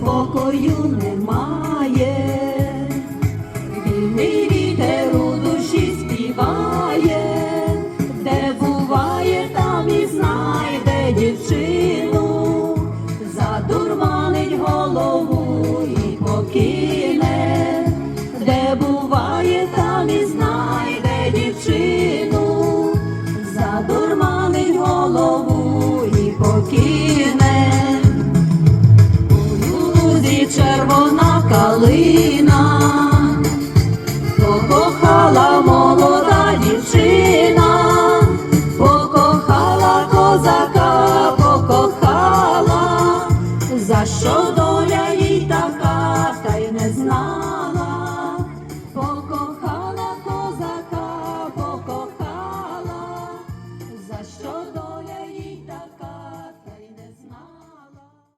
спокою немає, вільний вітер у душі співає, де буває, там і знайде дівчину, задурманить голову і покине, де буває, там і знайде дівчину, задурманить голову і покине. Червона калина, покохала молода дівчина, покохала козака, покохала, за що до